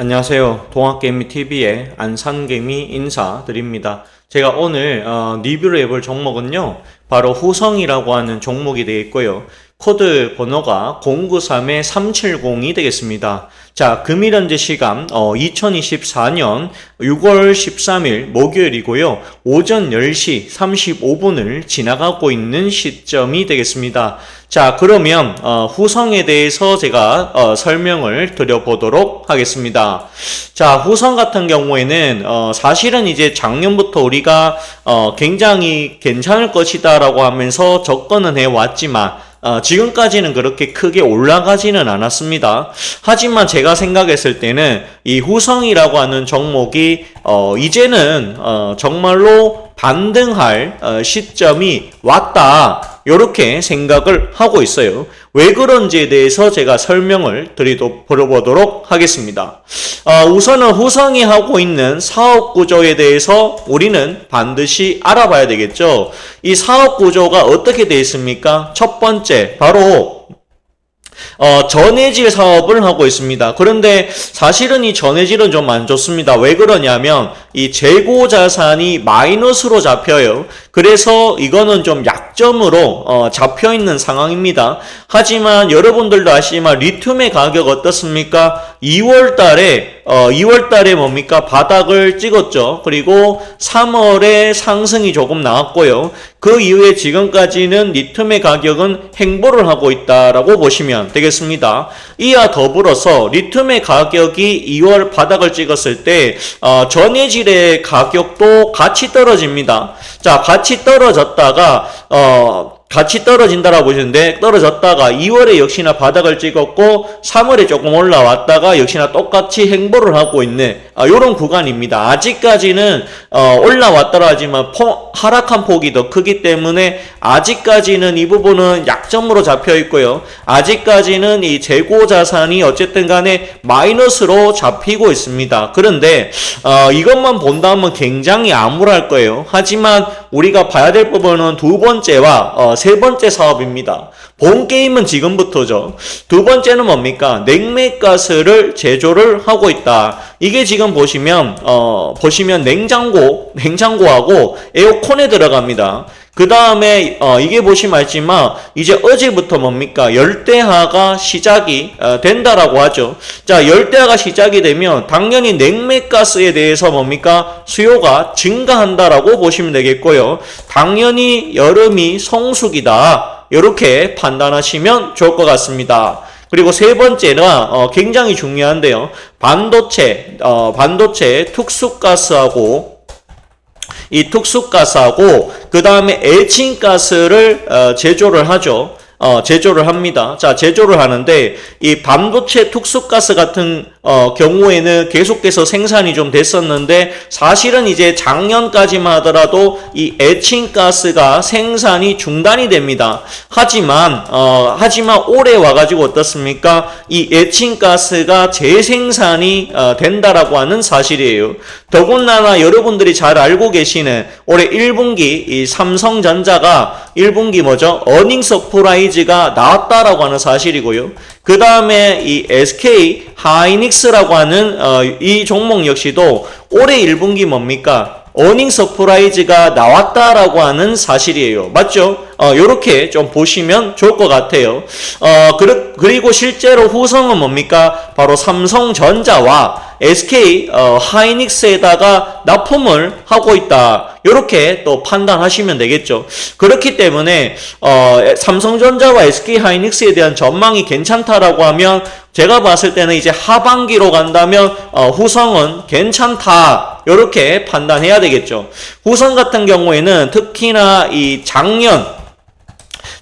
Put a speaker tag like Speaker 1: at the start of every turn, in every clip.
Speaker 1: 안녕하세요. 동학개미TV의 안산개미 인사드립니다. 제가 오늘 어, 리뷰를 해볼 종목은요. 바로 후성이라고 하는 종목이 되겠고요. 코드 번호가 093-370이 되겠습니다. 자, 금일 현재 시간 어, 2024년 6월 13일 목요일이고요. 오전 10시 35분을 지나가고 있는 시점이 되겠습니다. 자, 그러면 어, 후성에 대해서 제가 어, 설명을 드려보도록 하겠습니다. 자, 후성 같은 경우에는 어, 사실은 이제 작년부터 우리가 어, 굉장히 괜찮을 것이다라고 하면서 접근은 해왔지만 어, 지금까지는 그렇게 크게 올라가지는 않았습니다. 하지만 제가 생각했을 때는 이 후성이라고 하는 종목이 어, 이제는 어, 정말로 반등할 어, 시점이 왔다. 이렇게 생각을 하고 있어요. 왜 그런지에 대해서 제가 설명을 드리도 드려보도록 하겠습니다. 어, 우선은 후성이 하고 있는 사업 구조에 대해서 우리는 반드시 알아봐야 되겠죠. 이 사업 구조가 어떻게 되어 있습니까? 첫 번째, 바로 어, 전해질 사업을 하고 있습니다. 그런데 사실은 이 전해질은 좀 안 좋습니다. 왜 그러냐면 이 재고 자산이 마이너스로 잡혀요. 그래서 이거는 좀 약점으로 어, 잡혀 있는 상황입니다. 하지만 여러분들도 아시지만 리튬의 가격 어떻습니까? 2월 달에 어, 2월 달에 뭡니까? 바닥을 찍었죠. 그리고 3월에 상승이 조금 나왔고요. 그 이후에 지금까지는 리튬의 가격은 행보를 하고 있다라고 보시면 되겠습니다. 이와 더불어서 리튬의 가격이 2월 바닥을 찍었을 때 어, 전해질의 가격도 같이 떨어집니다. 자, 떨어졌다가 어 같이 떨어진다라고 보시는데 떨어졌다가 2월에 역시나 바닥을 찍었고 3월에 조금 올라왔다가 역시나 똑같이 행보를 하고 있는 아, 이런 구간입니다. 아직까지는 어, 올라왔더라 하지만 포, 하락한 폭이 더 크기 때문에 아직까지는 이 부분은 약점으로 잡혀 있고요. 아직까지는 이 재고 자산이 어쨌든 간에 마이너스로 잡히고 있습니다. 그런데 어, 이것만 본다면 굉장히 암울할 거예요. 하지만 우리가 봐야 될 부분은 두 번째와 어, 세 번째 사업입니다. 본 게임은 지금부터죠. 두 번째는 뭡니까? 냉매가스를 제조를 하고 있다. 이게 지금 보시면 어 보시면 냉장고, 냉장고하고 에어컨에 들어갑니다. 그 다음에 어, 이게 보시면 알지만 이제 어제부터 뭡니까 열대화가 시작이 어, 된다라고 하죠. 자 열대화가 시작이 되면 당연히 냉매가스에 대해서 뭡니까 수요가 증가한다라고 보시면 되겠고요. 당연히 여름이 성수기다 이렇게 판단하시면 좋을 것 같습니다. 그리고 세 번째는 어, 굉장히 중요한데요. 반도체, 어, 반도체 특수가스하고 이 특수가스하고 그 다음에 에칭가스를 어, 제조를 하죠. 어, 제조를 합니다. 자, 제조를 하는데 이 반도체 특수가스 같은 어, 경우에는 계속해서 생산이 좀 됐었는데 사실은 이제 작년까지만 하더라도 이 에칭가스가 생산이 중단이 됩니다. 하지만 어, 하지만 올해 와가지고 어떻습니까? 이 에칭가스가 재생산이 어, 된다라고 하는 사실이에요. 더군다나 여러분들이 잘 알고 계시는 올해 1분기 이 삼성전자가 1분기 뭐죠? 어닝 서프라이즈 가 나왔다라고 하는 사실이고요. 그 다음에 이 SK 하이닉스라고 하는 어, 이 종목 역시도 올해 1분기 뭡니까? 어닝 서프라이즈가 나왔다라고 하는 사실이에요. 맞죠? 어, 요렇게 좀 보시면 좋을 것 같아요. 어, 그리고 실제로 후성은 뭡니까? 바로 삼성전자와 SK 어, 하이닉스에다가 납품을 하고 있다. 이렇게 또 판단하시면 되겠죠. 그렇기 때문에 어, 삼성전자와 SK 하이닉스에 대한 전망이 괜찮다라고 하면 제가 봤을 때는 이제 하반기로 간다면 어, 후성은 괜찮다. 이렇게 판단해야 되겠죠. 후성 같은 경우에는 특히나 이 작년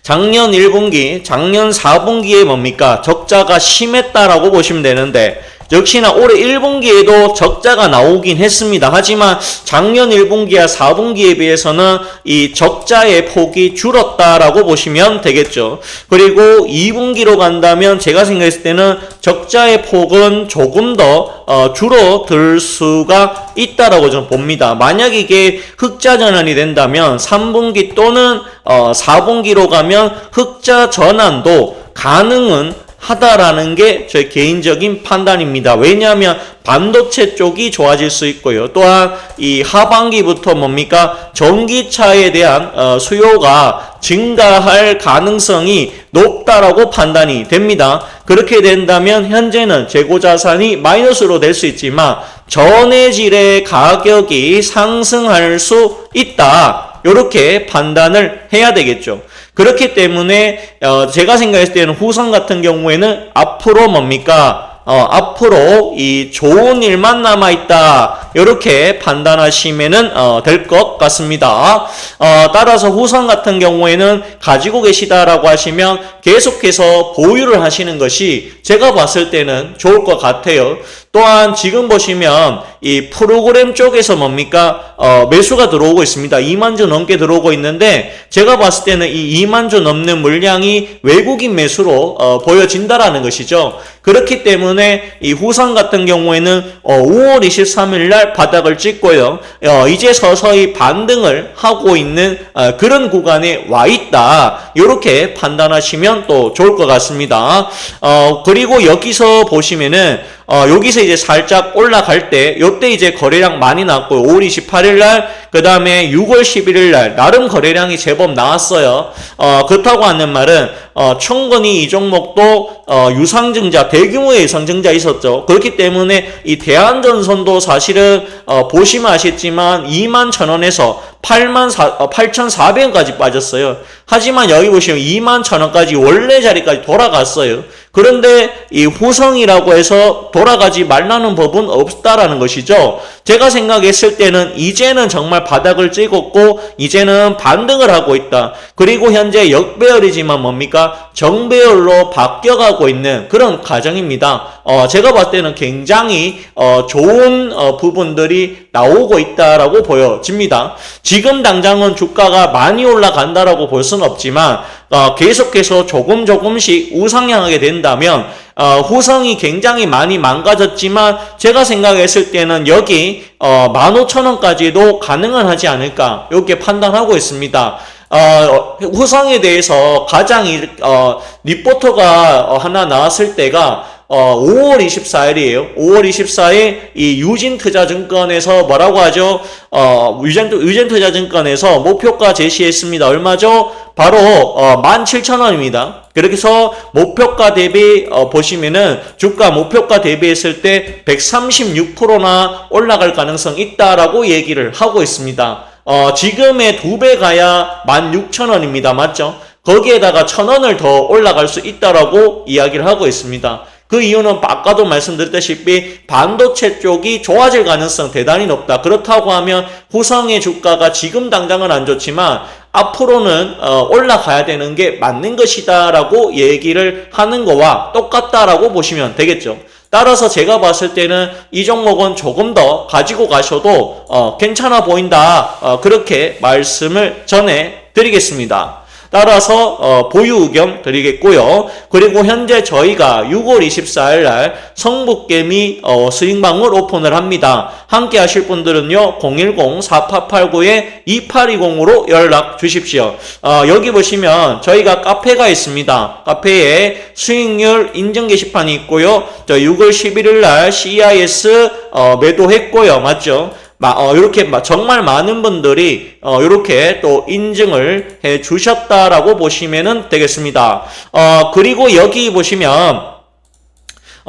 Speaker 1: 작년 1분기, 작년 4분기에 뭡니까? 적자가 심했다라고 보시면 되는데 역시나 올해 1분기에도 적자가 나오긴 했습니다. 하지만 작년 1분기와 4분기에 비해서는 이 적자의 폭이 줄었다라고 보시면 되겠죠. 그리고 2분기로 간다면 제가 생각했을 때는 적자의 폭은 조금 더 어, 줄어들 수가 있다라고 저는 봅니다. 만약 이게 흑자 전환이 된다면 3분기 또는 어, 4분기로 가면 흑자 전환도 가능은 하다라는 게제 개인적인 판단입니다. 왜냐하면 반도체 쪽이 좋아질 수 있고요. 또한 이 하반기부터 뭡니까 전기차에 대한 어, 수요가 증가할 가능성이 높다라고 판단이 됩니다. 그렇게 된다면 현재는 재고 자산이 마이너스로 될 수 있지만 전해질의 가격이 상승할 수 있다. 이렇게 판단을 해야 되겠죠. 그렇기 때문에 어, 제가 생각했을 때는 후성 같은 경우에는 앞으로 뭡니까? 어, 앞으로 이 좋은 일만 남아 있다. 이렇게 판단하시면은 어, 될 것 같습니다. 어, 따라서 후성 같은 경우에는 가지고 계시다라고 하시면 계속해서 보유를 하시는 것이 제가 봤을 때는 좋을 것 같아요. 또한 지금 보시면 이 프로그램 쪽에서 뭡니까 어, 매수가 들어오고 있습니다. 2만 주 넘게 들어오고 있는데 제가 봤을 때는 이 2만 주 넘는 물량이 외국인 매수로 어, 보여진다라는 것이죠. 그렇기 때문에 이 후상 같은 경우에는 어, 5월 23일 날 바닥을 찍고요. 어, 이제 서서히 반등을 하고 있는 어, 그런 구간에 와 있다. 이렇게 판단하시면 또 좋을 것 같습니다. 어, 그리고 여기서 보시면은 어, 여기서 이제 살짝 올라갈 때, 요때 이제 거래량 많이 나왔고요. 5월 28일 날, 그 다음에 6월 11일 날, 나름 거래량이 제법 나왔어요. 어, 그렇다고 하는 말은, 어, 청건이 이 종목도, 어, 유상증자, 대규모의 유상증자 있었죠. 그렇기 때문에 이 대한전선도 사실은, 어, 보시면 아시겠지만, 2만 천 원에서 8만 8,400원까지 빠졌어요. 하지만 여기 보시면 2만 천 원까지 원래 자리까지 돌아갔어요. 그런데 이 후성이라고 해서 돌아가지 말라는 법은 없다라는 것이죠. 제가 생각했을 때는 이제는 정말 바닥을 찍었고 이제는 반등을 하고 있다. 그리고 현재 역배열이지만 뭡니까? 정배열로 바뀌어가고 있는 그런 과정입니다. 어, 제가 봤을 때는 굉장히 어, 좋은 어, 부분들이 나오고 있다라고 보여집니다. 지금 당장은 주가가 많이 올라간다라고 볼 수는 없지만 어, 계속해서 조금 조금씩 우상향하게 된다면 어, 후성이 굉장히 많이 망가졌지만 제가 생각했을 때는 여기 어, 15,000원까지도 가능은 하지 않을까 이렇게 판단하고 있습니다. 어, 후성에 대해서 가장 이, 어, 리포터가 어, 하나 나왔을 때가 어, 5월 24일이에요. 5월 24일 이 유진투자증권에서 뭐라고 하죠? 어, 유진, 유진투자증권에서 목표가 제시했습니다. 얼마죠? 바로 어, 17,000원입니다. 그렇게 해서 목표가 대비 어, 보시면은 주가 목표가 대비했을 때 136%나 올라갈 가능성 있다라고 얘기를 하고 있습니다. 어, 지금의 두 배 가야 16,000원입니다. 맞죠? 거기에다가 1,000원을 더 올라갈 수 있다라고 이야기를 하고 있습니다. 그 이유는 아까도 말씀드렸다시피 반도체 쪽이 좋아질 가능성 대단히 높다. 그렇다고 하면 후성의 주가가 지금 당장은 안 좋지만 앞으로는 어, 올라가야 되는 게 맞는 것이다라고 얘기를 하는 거와 똑같다라고 보시면 되겠죠. 따라서 제가 봤을 때는 이 종목은 조금 더 가지고 가셔도 어, 괜찮아 보인다. 어, 그렇게 말씀을 전해 드리겠습니다. 따라서 어, 보유 의견 드리겠고요. 그리고 현재 저희가 6월 24일 날 성북개미 어, 스윙방을 오픈을 합니다. 함께 하실 분들은요. 010-4889-2820으로 연락 주십시오. 어, 여기 보시면 저희가 카페가 있습니다. 카페에 수익률 인증 게시판이 있고요. 저 6월 11일 날 CIS 어, 매도했고요. 맞죠? 어, 이렇게 정말 많은 분들이 어, 이렇게 또 인증을 해 주셨다라고 보시면 되겠습니다. 어, 그리고 여기 보시면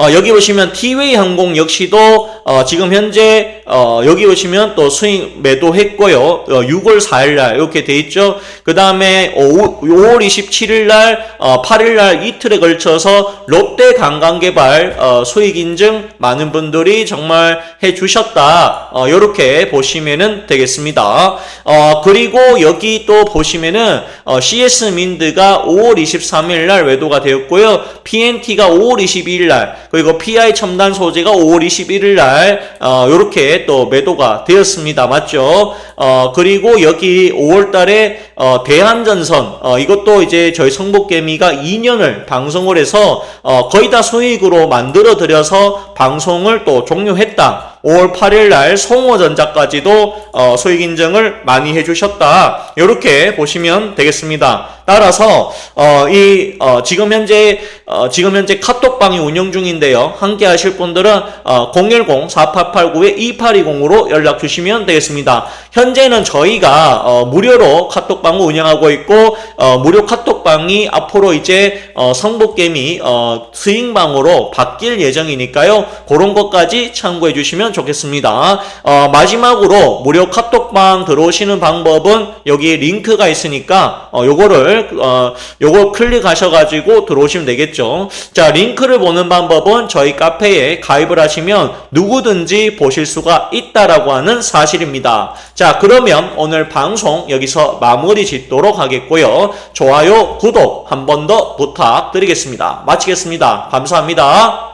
Speaker 1: 어, 여기 보시면 티웨이 항공 역시도 어, 지금 현재 어, 여기 보시면 또 수익 매도했고요. 6월 어, 4일 날 이렇게 돼 있죠. 그 다음에 5, 월 27일 날, 8일 어, 날 이틀에 걸쳐서 롯데 관광개발 어, 수익 인증 많은 분들이 정말 해주셨다. 이렇게 보시면은 되겠습니다. 그리고 여기 또 보시면은 CS 민드가 5월 23일 날 외도가 되었고요. PNT가 5월 22일 날 그리고 PI 첨단 소재가 5월 21일 날 어, 이렇게 또 매도가 되었습니다. 맞죠? 어, 그리고 여기 5월 달에 어, 대한전선 어, 이것도 이제 저희 성북개미가 2년을 방송을 해서 어, 거의 다 소액으로 만들어 드려서 방송을 또 종료했다. 5월 8일 날 송호전자까지도 어, 수익 인증을 많이 해주셨다. 이렇게 보시면 되겠습니다. 따라서 어, 이 어, 지금 현재 어, 지금 현재 카톡방이 운영 중인데요. 함께 하실 분들은 어, 010-4889-2820으로 연락 주시면 되겠습니다. 현재는 저희가 어, 무료로 카톡방을 운영하고 있고 어, 무료 카톡방이 앞으로 이제 어, 성북개미 어, 스윙방으로 바뀔 예정이니까요. 그런 것까지 참고해 주 시면 좋겠습니다. 어, 마지막으로 무료 카톡방 들어오시는 방법은 여기 링크가 있으니까 어, 요거를 어, 요거 클릭하셔가지고 들어오시면 되겠죠. 자 링크를 보는 방법은 저희 카페에 가입을 하시면 누구든지 보실 수가 있다라고 하는 사실입니다. 자 그러면 오늘 방송 여기서 마무리 짓도록 하겠고요. 좋아요, 구독 한 번 더 부탁드리겠습니다. 마치겠습니다. 감사합니다.